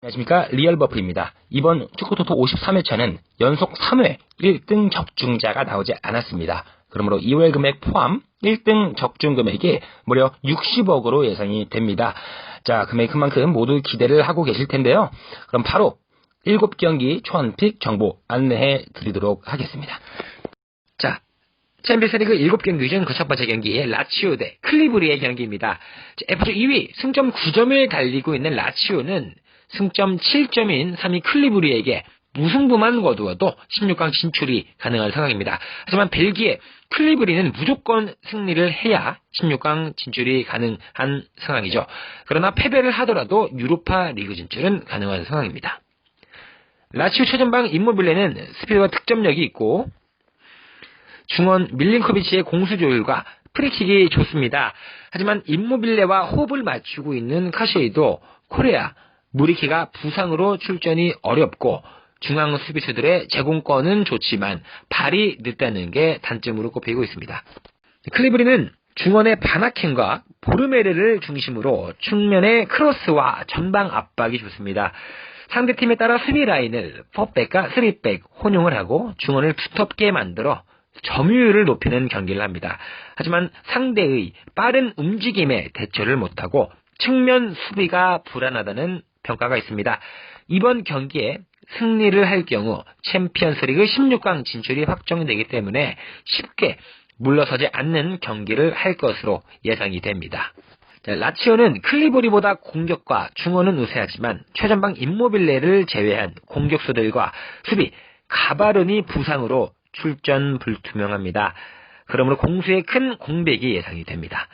안녕하십니까 리얼버프입니다. 이번 축구토토 53회차는 연속 3회 1등 적중자가 나오지 않았습니다. 그러므로 2월 금액 포함 1등 적중 금액이 무려 60억으로 예상이 됩니다. 자, 금액 그만큼 모두 기대를 하고 계실 텐데요. 그럼 바로 7경기 초안픽 정보 안내해 드리도록 하겠습니다. 자, 챔피언스리그 7경기 중 그 첫 번째 경기 라치오 대 클리브리의 경기입니다. 자, F조 2위 승점 9점을 달리고 있는 라치오는 승점 7점인 3위 클리브리에게 무승부만 거두어도 16강 진출이 가능한 상황입니다. 하지만 벨기에 클리브리는 무조건 승리를 해야 16강 진출이 가능한 상황이죠. 그러나 패배를 하더라도 유로파 리그 진출은 가능한 상황입니다. 라치오 최전방 임모빌레는 스피드와 득점력이 있고 중원 밀린코비치의 공수 조율과 프리킥이 좋습니다. 하지만 임모빌레와 호흡을 맞추고 있는 카시에도 코레아, 무리키가 부상으로 출전이 어렵고 중앙 수비수들의 제공권은 좋지만 발이 늦다는 게 단점으로 꼽히고 있습니다. 클리브리는 중원의 바나켄과 보르메르를 중심으로 측면의 크로스와 전방 압박이 좋습니다. 상대팀에 따라 수비 라인을 4백과 3백 혼용을 하고 중원을 두텁게 만들어 점유율을 높이는 경기를 합니다. 하지만 상대의 빠른 움직임에 대처를 못하고 측면 수비가 불안하다는 평가가 있습니다. 이번 경기에 승리를 할 경우 챔피언스리그 16강 진출이 확정되기 때문에 쉽게 물러서지 않는 경기를 할 것으로 예상이 됩니다. 자, 라치오는 클리보리보다 공격과 중원은 우세하지만 최전방 임모빌레를 제외한 공격수들과 수비 가바른이 부상으로 출전 불투명합니다. 그러므로 공수의 큰 공백이 예상이 됩니다.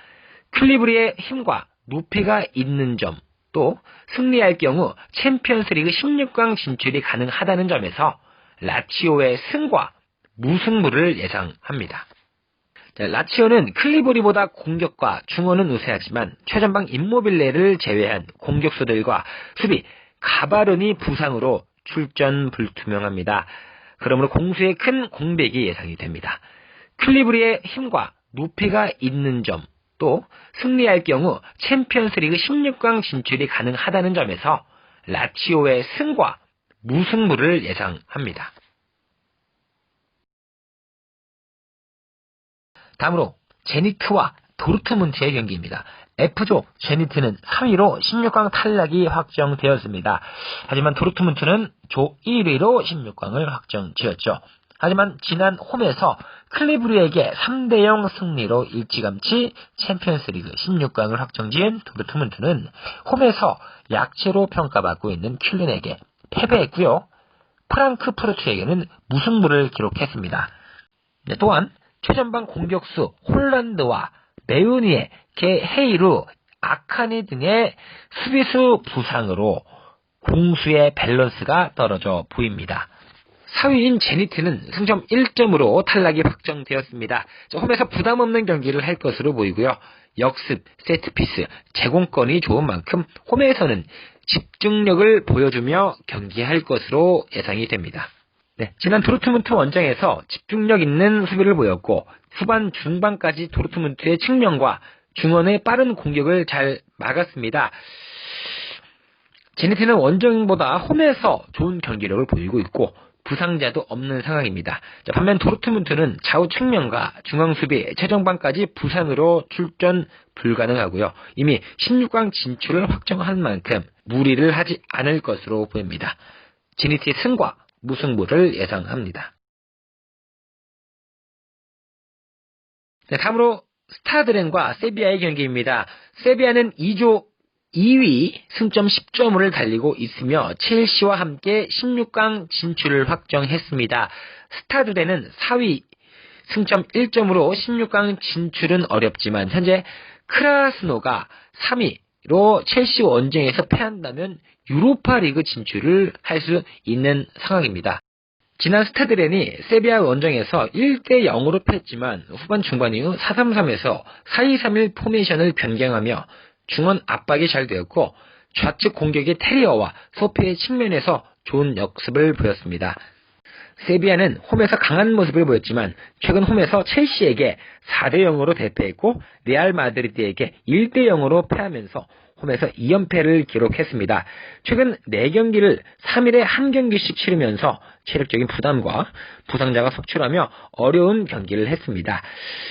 클리브리의 힘과 무패가 있는 점, 또 승리할 경우 챔피언스리그 16강 진출이 가능하다는 점에서 라치오의 승과 무승부를 예상합니다. 자, 라치오는 클리보리보다 공격과 중원은 우세하지만 최전방 임모빌레를 제외한 공격수들과 수비 가바른이 부상으로 출전 불투명합니다. 그러므로 공수의 큰 공백이 예상이 됩니다. 클리브리의 힘과 무패가 있는 점, 또 승리할 경우 챔피언스리그 16강 진출이 가능하다는 점에서 라치오의 승과 무승부를 예상합니다. 다음으로 제니트와 도르트문트의 경기입니다. F조 제니트는 3위로 16강 탈락이 확정되었습니다. 하지만 도르트문트는 조 1위로 16강을 확정지었죠. 하지만 지난 홈에서 클리브리에게 3대0 승리로 일찌감치 챔피언스리그 16강을 확정지은 도르트문트는 홈에서 약체로 평가받고 있는 퀼린에게 패배했고요. 프랑크푸르트에게는 무승부를 기록했습니다. 네, 또한 최전방 공격수 홀란드와 메우니에 게 헤이루, 아카니 등의 수비수 부상으로 공수의 밸런스가 떨어져 보입니다. 4위인 제니트는 승점 1점으로 탈락이 확정되었습니다. 자, 홈에서 부담 없는 경기를 할 것으로 보이고요. 역습, 세트피스, 제공권이 좋은 만큼 홈에서는 집중력을 보여주며 경기할 것으로 예상이 됩니다. 네, 지난 도르트문트 원정에서 집중력 있는 수비를 보였고 후반 중반까지 도르트문트의 측면과 중원의 빠른 공격을 잘 막았습니다. 제니트는 원정보다 홈에서 좋은 경기력을 보이고 있고 부상자도 없는 상황입니다. 자, 반면 도르트문트는 좌우 측면과 중앙 수비, 최정방까지 부상으로 출전 불가능하고요. 이미 16강 진출을 확정한 만큼 무리를 하지 않을 것으로 보입니다. 제니트의 승과 무승부를 예상합니다. 네, 다음으로 스타드렌과 세비야의 경기입니다. 세비야는 2조 2위 승점 10점을 달리고 있으며 첼시와 함께 16강 진출을 확정했습니다. 스타드렌은 4위 승점 1점으로 16강 진출은 어렵지만 현재 크라스노가 3위로 첼시 원정에서 패한다면 유로파 리그 진출을 할 수 있는 상황입니다. 지난 스타드렌이 세비야 원정에서 1대 0으로 패했지만 후반 중반 이후 4-3-3에서 4-2-3-1 포메이션을 변경하며 중원 압박이 잘 되었고 좌측 공격의 테리어와 소피의 측면에서 좋은 역습을 보였습니다. 세비야는 홈에서 강한 모습을 보였지만 최근 홈에서 첼시에게 4대 0으로 대패했고 레알 마드리드에게 1대 0으로 패하면서 홈에서 2연패를 기록했습니다. 최근 4경기를 3일에 1경기씩 치르면서 체력적인 부담과 부상자가 속출하며 어려운 경기를 했습니다.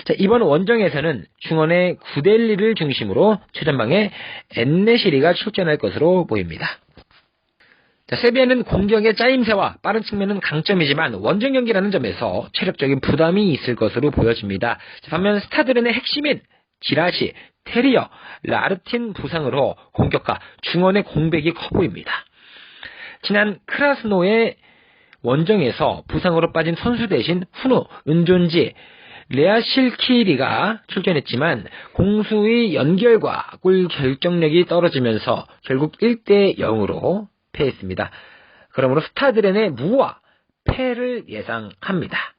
자, 이번 원정에서는 중원의 구델리를 중심으로 최전방에 엔네시리가 출전할 것으로 보입니다. 자, 세비야는 공격의 짜임새와 빠른 측면은 강점이지만 원정 경기라는 점에서 체력적인 부담이 있을 것으로 보여집니다. 자, 반면 스타드렌의 핵심인 지라시, 테리어, 라르틴 부상으로 공격과 중원의 공백이 커 보입니다. 지난 크라스노의 원정에서 부상으로 빠진 선수 대신 훈우, 은존지, 레아실키리가 출전했지만 공수의 연결과 골 결정력이 떨어지면서 결국 1대 0으로 패했습니다. 그러므로 스타드렌의 무와 패를 예상합니다.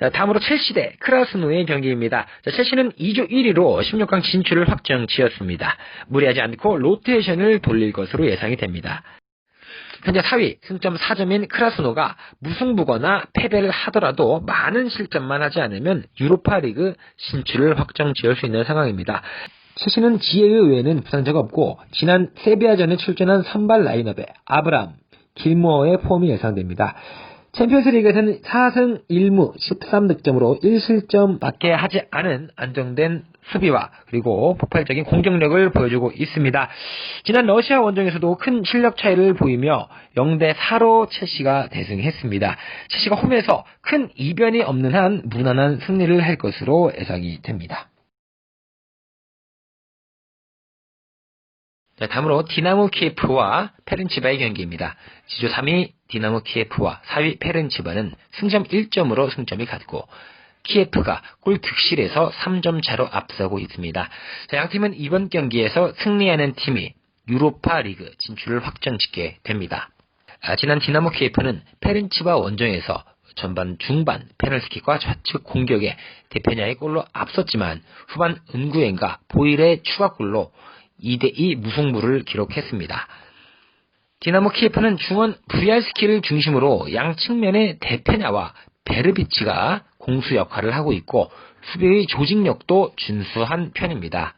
자, 다음으로 첼시 대 크라스노의 경기입니다. 자, 첼시는 2조 1위로 16강 진출을 확정 지었습니다. 무리하지 않고 로테이션을 돌릴 것으로 예상이 됩니다. 현재 4위 승점 4점인 크라스노가 무승부거나 패배를 하더라도 많은 실점만 하지 않으면 유로파리그 진출을 확정 지을 수 있는 상황입니다. 첼시는 지혜의 외에는 부상자가 없고 지난 세비야전에 출전한 선발 라인업에 아브람, 길모어의 폼이 예상됩니다. 챔피언스리그에서는 4승 1무 13득점으로 1실점밖에 하지 않은 안정된 수비와 그리고 폭발적인 공격력을 보여주고 있습니다. 지난 러시아 원정에서도 큰 실력 차이를 보이며 0대 4로 첼시가 대승했습니다. 첼시가 홈에서 큰 이변이 없는 한 무난한 승리를 할 것으로 예상이 됩니다. 자, 다음으로 디나모 키예프와 페른치바의 경기입니다. 지조 3위 디나모 키예프와 4위 페른치바는 승점 1점으로 승점이 같고 키예프가 골 득실에서 3점 차로 앞서고 있습니다. 자, 양 팀은 이번 경기에서 승리하는 팀이 유로파 리그 진출을 확정짓게 됩니다. 아, 지난 디나모 키예프는 페른치바 원정에서 전반 중반 페널티킥과 좌측 공격에 대표냐의 골로 앞섰지만 후반 은구엔과 보일의 추가골로 2대2 무승부를 기록했습니다. 디나모 키예프는 중원 브리알스키를 중심으로 양 측면의 데페냐와 베르비치가 공수 역할을 하고 있고 수비의 조직력도 준수한 편입니다.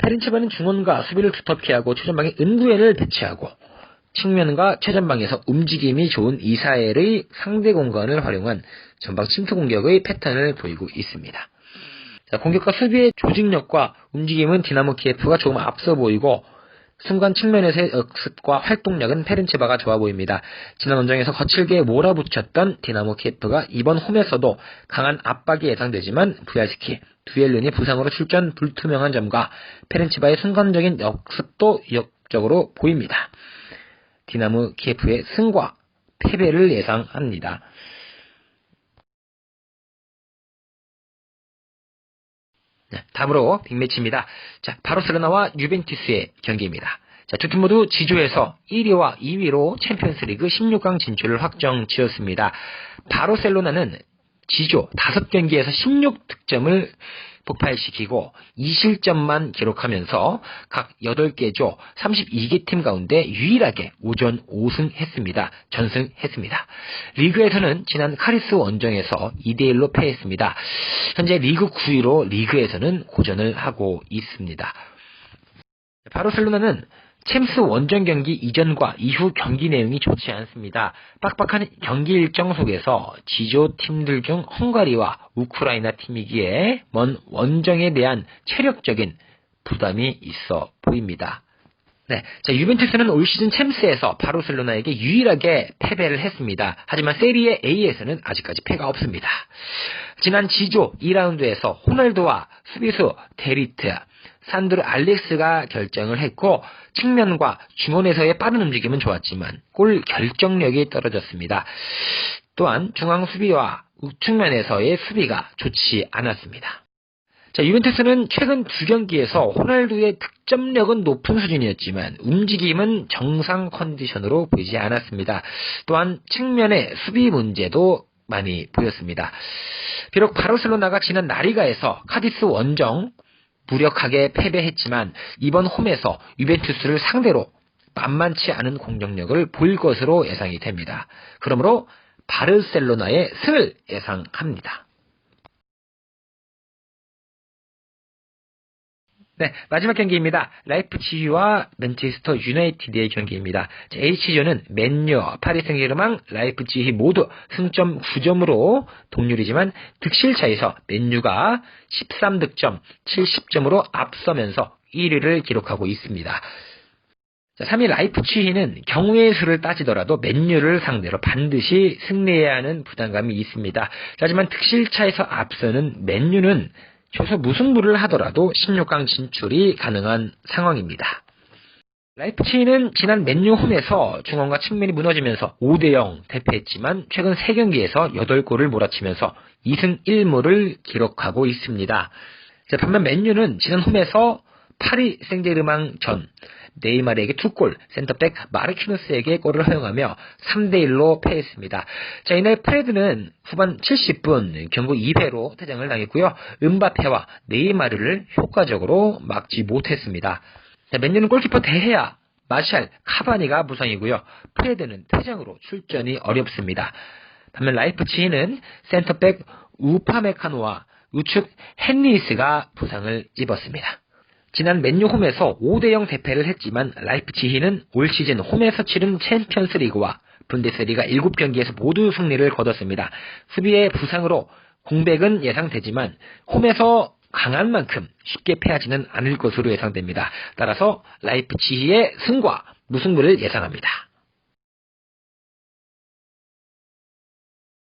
페린치바는 중원과 수비를 두텁게 하고 최전방에 은구엔을 배치하고 측면과 최전방에서 움직임이 좋은 이사엘의 상대 공간을 활용한 전방 침투 공격의 패턴을 보이고 있습니다. 자, 공격과 수비의 조직력과 움직임은 디나모 키예프가 조금 앞서 보이고 순간 측면에서의 역습과 활동력은 페른치바가 좋아 보입니다. 지난 원정에서 거칠게 몰아붙였던 디나모 키예프가 이번 홈에서도 강한 압박이 예상되지만 부야스키, 두엘른이 부상으로 출전 불투명한 점과 페른치바의 순간적인 역습도 위협적으로 보입니다. 디나모 키예프의 승과 패배를 예상합니다. 네, 다음으로 빅매치입니다. 자, 바르셀로나와 유벤투스의 경기입니다. 자, 두 팀 모두 지조에서 1위와 2위로 챔피언스리그 16강 진출을 확정 지었습니다. 바르셀로나는 지조 5경기에서 16득점을 폭발시키고 2실점만 기록하면서 각 8개 조 32개 팀 가운데 유일하게 오전 5승 했습니다. 전승했습니다. 리그에서는 지난 카리스 원정에서 2대1로 패했습니다. 현재 리그 9위로 리그에서는 고전을 하고 있습니다. 바르셀로나는 챔스 원정 경기 이전과 이후 경기 내용이 좋지 않습니다. 빡빡한 경기 일정 속에서 지조 팀들 중 헝가리와 우크라이나 팀이기에 먼 원정에 대한 체력적인 부담이 있어 보입니다. 네. 자, 유벤투스는 올 시즌 챔스에서 바르셀로나에게 유일하게 패배를 했습니다. 하지만 세리에 A에서는 아직까지 패가 없습니다. 지난 지조 2라운드에서 호날두와 수비수 데리트, 산드르 알렉스가 결정을 했고 측면과 중원에서의 빠른 움직임은 좋았지만 골 결정력이 떨어졌습니다. 또한 중앙 수비와 우측면에서의 수비가 좋지 않았습니다. 자, 유벤투스는 최근 두 경기에서 호날두의 득점력은 높은 수준이었지만 움직임은 정상 컨디션으로 보이지 않았습니다. 또한 측면의 수비 문제도 많이 보였습니다. 비록 바르셀로나가 지난 나리가에서 카디스 원정 무력하게 패배했지만 이번 홈에서 유벤투스를 상대로 만만치 않은 공격력을 보일 것으로 예상이 됩니다. 그러므로 바르셀로나의 승을 예상합니다. 네, 마지막 경기입니다. 라이프치히와 맨체스터 유나이티드의 경기입니다. 자, H조는 맨유, 파리 생제르맹, 라이프치히 모두 승점 9점으로 동률이지만 득실 차에서 맨유가 13득점, 70점으로 앞서면서 1위를 기록하고 있습니다. 자, 3위 라이프치히는 경우의 수를 따지더라도 맨유를 상대로 반드시 승리해야 하는 부담감이 있습니다. 하지만 득실차에서 앞서는 맨유는 최소 무승부를 하더라도 16강 진출이 가능한 상황입니다. 라이프치히는 지난 맨유 홈에서 중원과 측면이 무너지면서 5대0 대패했지만 최근 3경기에서 8골을 몰아치면서 2승 1무를 기록하고 있습니다. 자, 반면 맨유는 지난 홈에서 파리 생제르맹 전 네이마르에게 두 골, 센터백 마르키노스에게 골을 허용하며 3대1로 패했습니다. 자, 이날 프레드는 후반 70분 경고 2회로 퇴장을 당했고요. 은바페와 네이마르를 효과적으로 막지 못했습니다. 자, 맨유는 골키퍼 대해야 마샬, 카바니가 부상이고요. 프레드는 퇴장으로 출전이 어렵습니다. 반면 라이프치히는 센터백 우파메카노와 우측 헨리스가 부상을 입었습니다. 지난 맨유 홈에서 5대0 대패를 했지만 라이프치히는 올 시즌 홈에서 치른 챔피언스 리그와 분데스리가 7경기에서 모두 승리를 거뒀습니다. 수비의 부상으로 공백은 예상되지만 홈에서 강한 만큼 쉽게 패하지는 않을 것으로 예상됩니다. 따라서 라이프치히의 승과 무승부를 예상합니다.